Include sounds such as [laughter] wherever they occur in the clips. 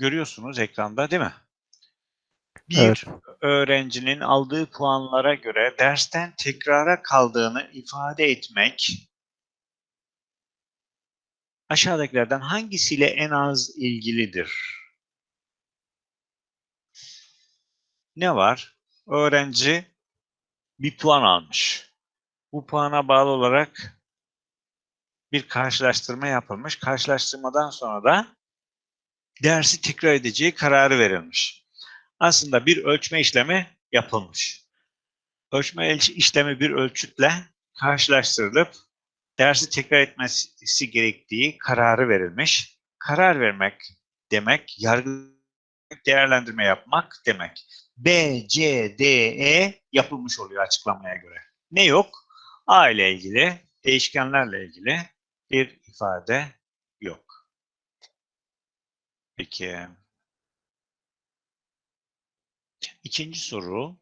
görüyorsunuz ekranda değil mi? Bir Evet. öğrencinin aldığı puanlara göre dersten tekrara kaldığını ifade etmek aşağıdakilerden hangisiyle en az ilgilidir? Ne var? Öğrenci bir puan almış. Bu puana bağlı olarak bir karşılaştırma yapılmış. Karşılaştırmadan sonra da dersi tekrar edeceği kararı verilmiş. Aslında bir ölçme işlemi yapılmış. Ölçme işlemi bir ölçütle karşılaştırılıp dersi tekrar etmesi gerektiği kararı verilmiş. Karar vermek demek, yargı değerlendirme yapmak demek. B, C, D, E yapılmış oluyor açıklamaya göre. Ne yok? A ile ilgili, değişkenlerle ilgili bir ifade. Peki. İkinci soru.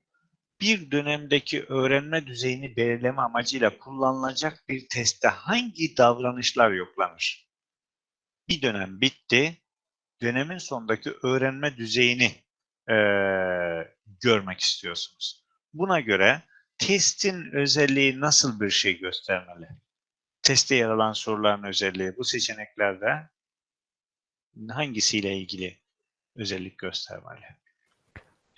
Bir dönemdeki öğrenme düzeyini belirleme amacıyla kullanılacak bir testte hangi davranışlar yoklanır? Bir dönem bitti. Dönemin sonundaki öğrenme düzeyini eee, görmek istiyorsunuz. Buna göre testin özelliği nasıl bir şey göstermeli? Testte yer alan soruların özelliği bu seçeneklerde hangisiyle ilgili özellik göstermeli?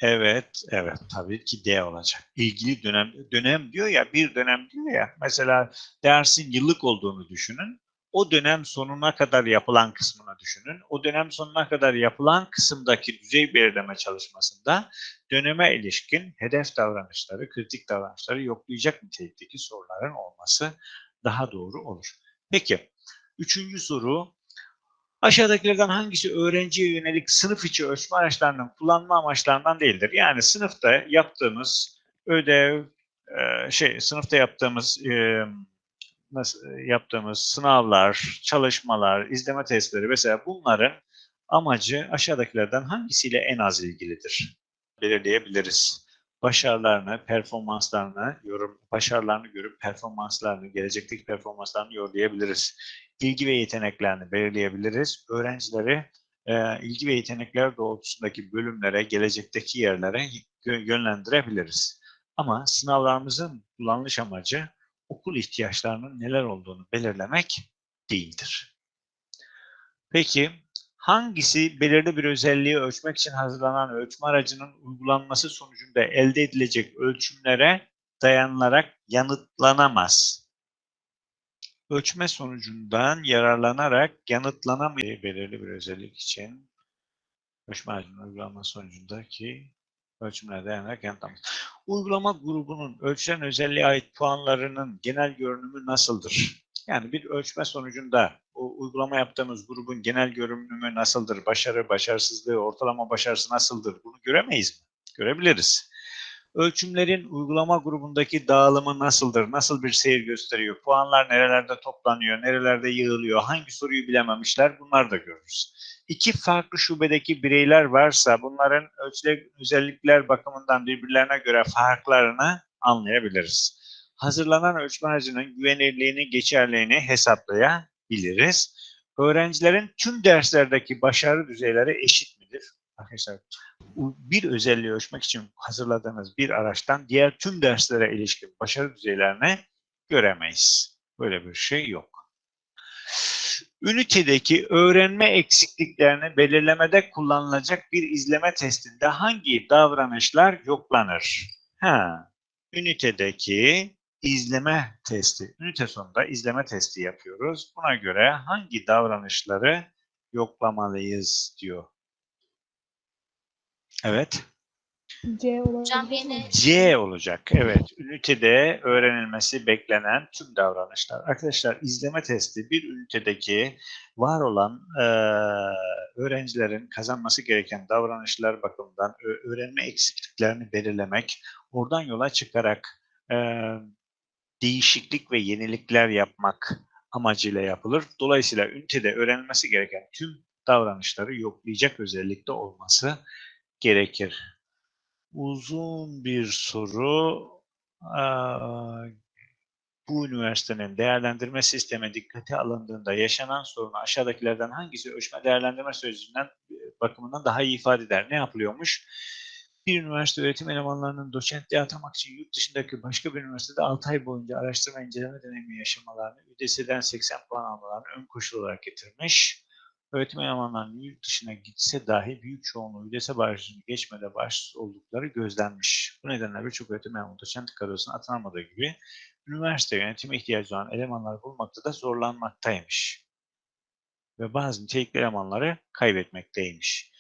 Evet, evet tabii ki D olacak. İlgili dönem, dönem diyor ya, bir dönem diyor ya. Mesela dersin yıllık olduğunu düşünün. O dönem sonuna kadar yapılan kısmını düşünün. O dönem sonuna kadar yapılan kısımdaki düzey belirleme çalışmasında döneme ilişkin hedef davranışları, kritik davranışları yoklayacak nitelikteki soruların olması daha doğru olur. Peki, üçüncü soru. Aşağıdakilerden hangisi öğrenciye yönelik sınıf içi ölçme araçlarının kullanma amaçlarından değildir? Yani sınıfta yaptığımız ödev, e, şey sınıfta yaptığımız e, nasıl yaptığımız sınavlar, çalışmalar, izleme testleri mesela bunların amacı aşağıdakilerden hangisiyle en az ilgilidir? Belirleyebiliriz. Başarılarını, performanslarını, yorum, başarılarını görüp performanslarını, gelecekteki performanslarını yorumlayabiliriz. İlgi ve yeteneklerini belirleyebiliriz. Öğrencileri e, ilgi ve yetenekler doğrultusundaki bölümlere, gelecekteki yerlere yö- yönlendirebiliriz. Ama sınavlarımızın kullanılış amacı okul ihtiyaçlarının neler olduğunu belirlemek değildir. Peki hangisi belirli bir özelliği ölçmek için hazırlanan ölçme aracının uygulanması sonucunda elde edilecek ölçümlere dayanılarak yanıtlanamaz? Ölçme sonucundan yararlanarak yanıtlanamayan belirli bir özellik için ölçme aracının uygulanması sonucundaki ölçümlere dayanarak yanıtlanamaz. Uygulama grubunun ölçülen özelliğe ait puanlarının genel görünümü nasıldır? Yani bir ölçme sonucunda o uygulama yaptığımız grubun genel görünümü nasıldır? Başarı, başarısızlığı, ortalama başarısı nasıldır? Bunu göremeyiz mi? Görebiliriz. Ölçümlerin uygulama grubundaki dağılımı nasıldır? Nasıl bir seyir gösteriyor? Puanlar nerelerde toplanıyor? Nerelerde yığılıyor? Hangi soruyu bilememişler? Bunları da görürüz. İki farklı şubedeki bireyler varsa bunların ölçülen özellikler bakımından birbirlerine göre farklarını anlayabiliriz. Hazırlanan ölçme aracının güvenilirliğini, geçerliliğini hesaplayabiliriz. Öğrencilerin tüm derslerdeki başarı düzeyleri eşit midir? Arkadaşlar bir özelliği ölçmek için hazırladığınız bir araçtan diğer tüm derslere ilişkin başarı düzeylerini göremeyiz. Böyle bir şey yok. Ünitedeki öğrenme eksikliklerini belirlemede kullanılacak bir izleme testinde hangi davranışlar yoklanır? Ha, ünitedeki izleme testi. Ünite sonunda izleme testi yapıyoruz. Buna göre hangi davranışları yoklamalıyız diyor. Evet. C yine C olacak. Evet. Ünitede öğrenilmesi beklenen tüm davranışlar. Arkadaşlar izleme testi bir ünitedeki var olan eee, öğrencilerin kazanması gereken davranışlar bakımından öğrenme eksikliklerini belirlemek, oradan yola çıkarak eee, değişiklik ve yenilikler yapmak amacıyla yapılır. Dolayısıyla ünitede öğrenilmesi gereken tüm davranışları yoklayacak özellikte olması gerekir uzun bir soru. Bu üniversitenin değerlendirme sistemi dikkate alındığında yaşanan sorunu aşağıdakilerden hangisi ölçme değerlendirme sözcüğünden bakımından daha iyi ifade eder. Ne yapılıyormuş? Bir üniversite öğretim elemanlarının doçentliğe atamak için yurt dışındaki başka bir üniversitede 6 ay boyunca araştırma inceleme deneyimi yaşamalarını, ÜDS'den 80 puan almalarını ön koşul olarak getirmiş. Öğretim elemanlarının yurt dışına gitse dahi büyük çoğunluğu ÜDS barajını geçmede başsız oldukları gözlenmiş. Bu nedenle birçok öğretim elemanı doçentlik kadrosuna atanamadığı gibi üniversite yönetime ihtiyacı olan elemanlar bulmakta da zorlanmaktaymış. Ve bazı nitelikli elemanları kaybetmekteymiş.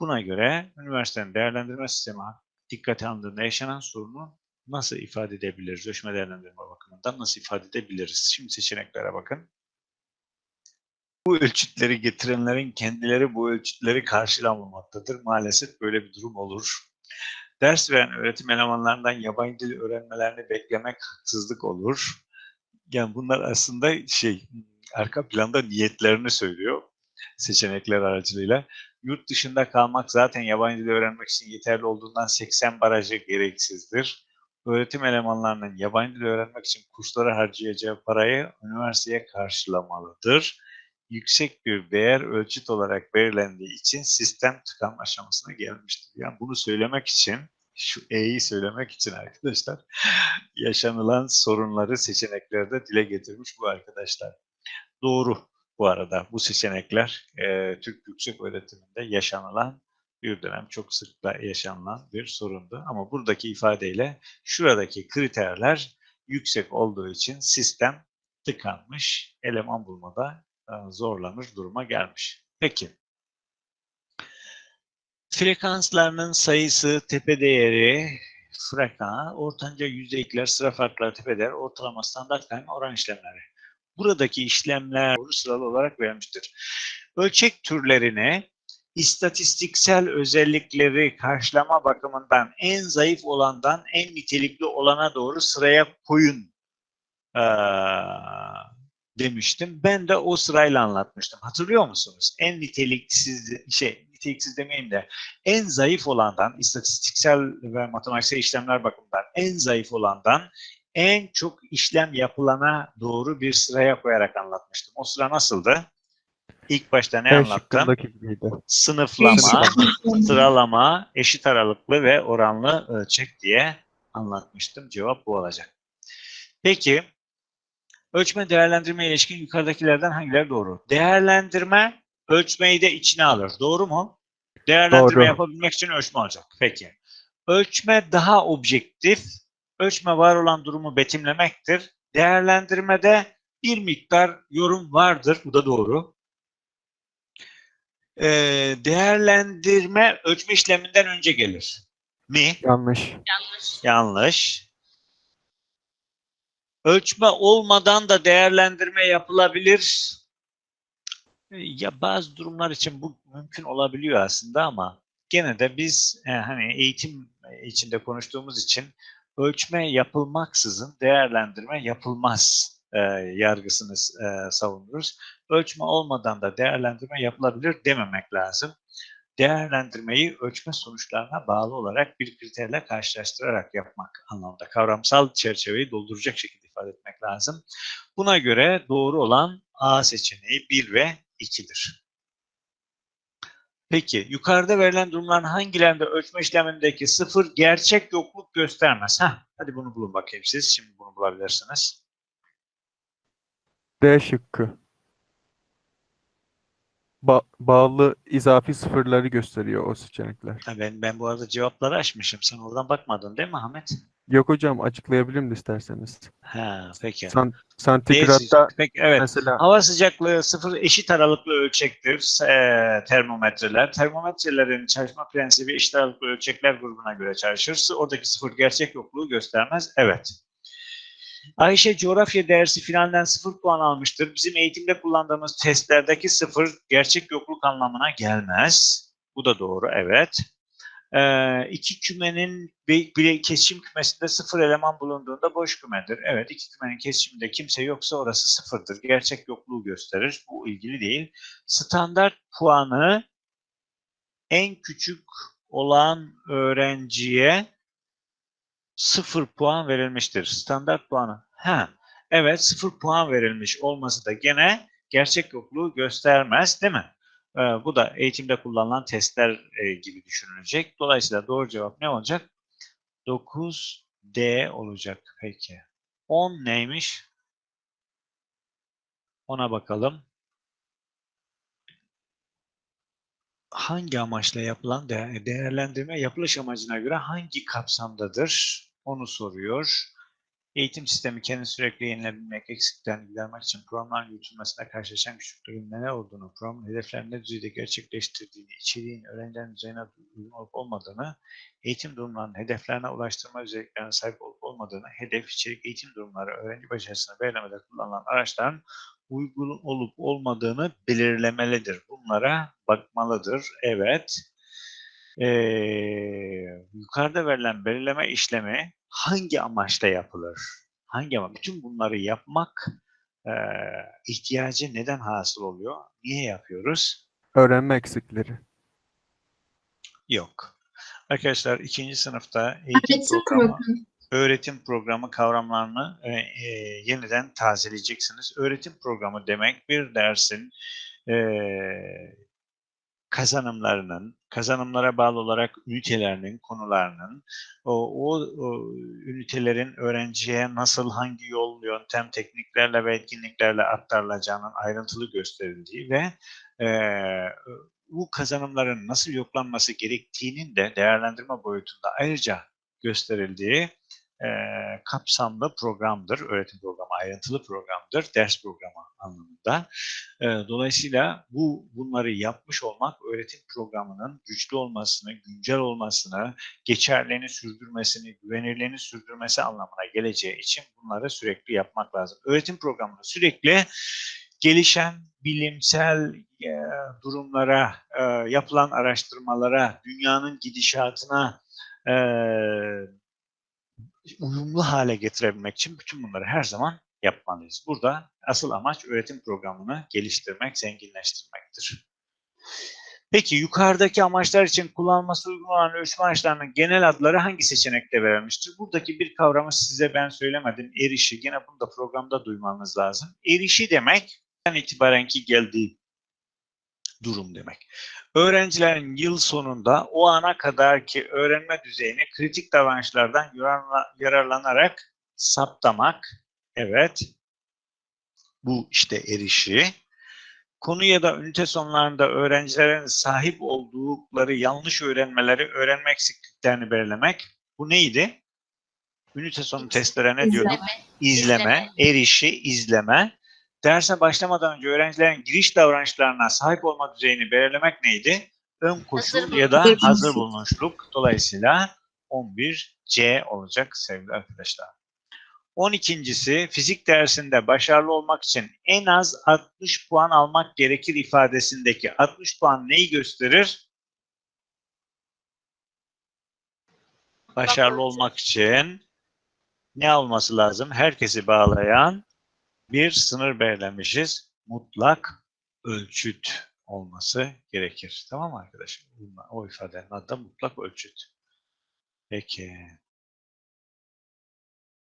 Buna göre üniversitenin değerlendirme sistemi dikkate alındığında yaşanan sorunu nasıl ifade edebiliriz? Ölçme değerlendirme bakımından nasıl ifade edebiliriz? Şimdi seçeneklere bakın. Bu ölçütleri getirenlerin kendileri bu ölçütleri karşılamamaktadır. Maalesef böyle bir durum olur. Ders veren öğretim elemanlarından yabancı dil öğrenmelerini beklemek haksızlık olur. Yani bunlar aslında şey arka planda niyetlerini söylüyor seçenekler aracılığıyla. Yurt dışında kalmak zaten yabancı dil öğrenmek için yeterli olduğundan 80 barajı gereksizdir. Öğretim elemanlarının yabancı dil öğrenmek için kurslara harcayacağı parayı üniversiteye karşılamalıdır. Yüksek bir değer ölçüt olarak belirlendiği için sistem tıkanma aşamasına gelmiştir. Yani bunu söylemek için, şu E'yi söylemek için arkadaşlar, [laughs] yaşanılan sorunları seçeneklerde dile getirmiş bu arkadaşlar. Doğru bu arada bu seçenekler e, Türk Yüksek Öğretiminde yaşanılan bir dönem çok sıkla yaşanılan bir sorundu. Ama buradaki ifadeyle şuradaki kriterler yüksek olduğu için sistem tıkanmış, eleman bulmada zorlanır duruma gelmiş. Peki. Frekanslarının sayısı, tepe değeri, frekans, ortanca yüzeylikler, sıra farkları, tepe değer, ortalama standart kayma, oran işlemleri buradaki işlemler doğru sıralı olarak verilmiştir. Ölçek türlerine istatistiksel özellikleri karşılama bakımından en zayıf olandan en nitelikli olana doğru sıraya koyun ee, demiştim. Ben de o sırayla anlatmıştım. Hatırlıyor musunuz? En niteliksiz şey niteliksiz demeyeyim de en zayıf olandan istatistiksel ve matematiksel işlemler bakımından en zayıf olandan en çok işlem yapılana doğru bir sıraya koyarak anlatmıştım. O sıra nasıldı? İlk başta ne B anlattım? Sınıflama, sıralama, eşit aralıklı ve oranlı ölçek diye anlatmıştım. Cevap bu olacak. Peki, ölçme değerlendirme ilişkin yukarıdakilerden hangileri doğru? Değerlendirme ölçmeyi de içine alır. Doğru mu? Değerlendirme Doğru. yapabilmek için ölçme olacak. Peki. Ölçme daha objektif, ölçme var olan durumu betimlemektir. Değerlendirmede bir miktar yorum vardır. Bu da doğru. Ee, değerlendirme ölçme işleminden önce gelir. Mi? Yanlış. Yanlış. Ölçme olmadan da değerlendirme yapılabilir. Ya bazı durumlar için bu mümkün olabiliyor aslında ama gene de biz e, hani eğitim içinde konuştuğumuz için ölçme yapılmaksızın değerlendirme yapılmaz e, yargısını e, savunuruz. Ölçme olmadan da değerlendirme yapılabilir dememek lazım. Değerlendirmeyi ölçme sonuçlarına bağlı olarak bir kriterle karşılaştırarak yapmak anlamında. Kavramsal çerçeveyi dolduracak şekilde ifade etmek lazım. Buna göre doğru olan A seçeneği 1 ve 2'dir. Peki yukarıda verilen durumların hangilerinde ölçme işlemindeki sıfır gerçek yokluk göstermez? Heh, hadi bunu bulun bakayım siz. Şimdi bunu bulabilirsiniz. D şıkkı. Ba- bağlı izafi sıfırları gösteriyor o seçenekler. Ha, ben, ben bu arada cevapları açmışım. Sen oradan bakmadın değil mi Ahmet? Yok hocam açıklayabilirim de isterseniz. Ha, peki. San- santigratta Peki, evet. mesela Hava sıcaklığı sıfır eşit aralıklı ölçektir e, termometreler. Termometrelerin çalışma prensibi eşit aralıklı ölçekler grubuna göre çalışır. Oradaki sıfır gerçek yokluğu göstermez. Evet. Ayşe coğrafya dersi finalden sıfır puan almıştır. Bizim eğitimde kullandığımız testlerdeki sıfır gerçek yokluk anlamına gelmez. Bu da doğru, evet. Ee, iki kümenin bir kesişim kümesinde sıfır eleman bulunduğunda boş kümedir. Evet, iki kümenin kesişiminde kimse yoksa orası sıfırdır. Gerçek yokluğu gösterir. Bu ilgili değil. Standart puanı en küçük olan öğrenciye sıfır puan verilmiştir. Standart puanı. Ha, evet sıfır puan verilmiş olması da gene gerçek yokluğu göstermez değil mi? Ee, bu da eğitimde kullanılan testler e, gibi düşünülecek. Dolayısıyla doğru cevap ne olacak? 9D olacak. Peki. 10 neymiş? Ona bakalım. Hangi amaçla yapılan de- değerlendirme yapılış amacına göre hangi kapsamdadır? Onu soruyor. Eğitim sistemi kendini sürekli yenilebilmek, eksiklerini gidermek için programların yürütülmesine karşılaşan güçlüklerin neler olduğunu, programın hedeflerini ne düzeyde gerçekleştirdiğini, içeriğin öğrencilerin düzeyine uygun olup olmadığını, eğitim durumlarının hedeflerine ulaştırma özelliklerine sahip olup olmadığını, hedef, içerik, eğitim durumları, öğrenci başarısını belirlemede kullanılan araçların uygun olup olmadığını belirlemelidir. Bunlara bakmalıdır. Evet. Ee, yukarıda verilen belirleme işlemi hangi amaçla yapılır? Hangi ama bütün bunları yapmak e, ihtiyacı neden hasıl oluyor? Niye yapıyoruz? Öğrenme eksikleri. Yok. Arkadaşlar ikinci sınıfta eğitim Öğretim programı, programı. öğretim programı kavramlarını e, e, yeniden tazeleyeceksiniz. Öğretim programı demek bir dersin e, kazanımlarının, kazanımlara bağlı olarak ünitelerinin, konularının, o, o, o ünitelerin öğrenciye nasıl, hangi yol, yöntem, tekniklerle ve etkinliklerle aktarılacağının ayrıntılı gösterildiği ve e, bu kazanımların nasıl yoklanması gerektiğinin de değerlendirme boyutunda ayrıca gösterildiği e, kapsamlı programdır. Öğretim programı ayrıntılı programdır. Ders programı anlamında. E, dolayısıyla bu bunları yapmış olmak öğretim programının güçlü olmasını, güncel olmasını, geçerliliğini sürdürmesini, güvenirliğini sürdürmesi anlamına geleceği için bunları sürekli yapmak lazım. Öğretim programını sürekli gelişen bilimsel e, durumlara, e, yapılan araştırmalara, dünyanın gidişatına uyumlu hale getirebilmek için bütün bunları her zaman yapmalıyız. Burada asıl amaç öğretim programını geliştirmek, zenginleştirmektir. Peki yukarıdaki amaçlar için kullanılması uygun olan ölçme araçlarının genel adları hangi seçenekte verilmiştir? Buradaki bir kavramı size ben söylemedim. Erişi. Gene bunu da programda duymanız lazım. Erişi demek itibaren ki geldiği durum demek. Öğrencilerin yıl sonunda o ana kadar ki öğrenme düzeyini kritik davranışlardan yararla- yararlanarak saptamak. Evet. Bu işte erişi. Konu ya da ünite sonlarında öğrencilerin sahip oldukları yanlış öğrenmeleri, öğrenme eksikliklerini belirlemek. Bu neydi? Ünite sonu testlere ne diyorduk? İzleme. İzleme, erişi, izleme. Derse başlamadan önce öğrencilerin giriş davranışlarına sahip olma düzeyini belirlemek neydi? Ön koşul Hazır ya da hazır bulunuşluk. Dolayısıyla 11C olacak sevgili arkadaşlar. 12.si fizik dersinde başarılı olmak için en az 60 puan almak gerekir ifadesindeki 60 puan neyi gösterir? Başarılı olmak için ne olması lazım? Herkesi bağlayan bir sınır belirlemişiz. Mutlak ölçüt olması gerekir. Tamam mı arkadaşım? O ifadenin adı da mutlak ölçüt. Peki.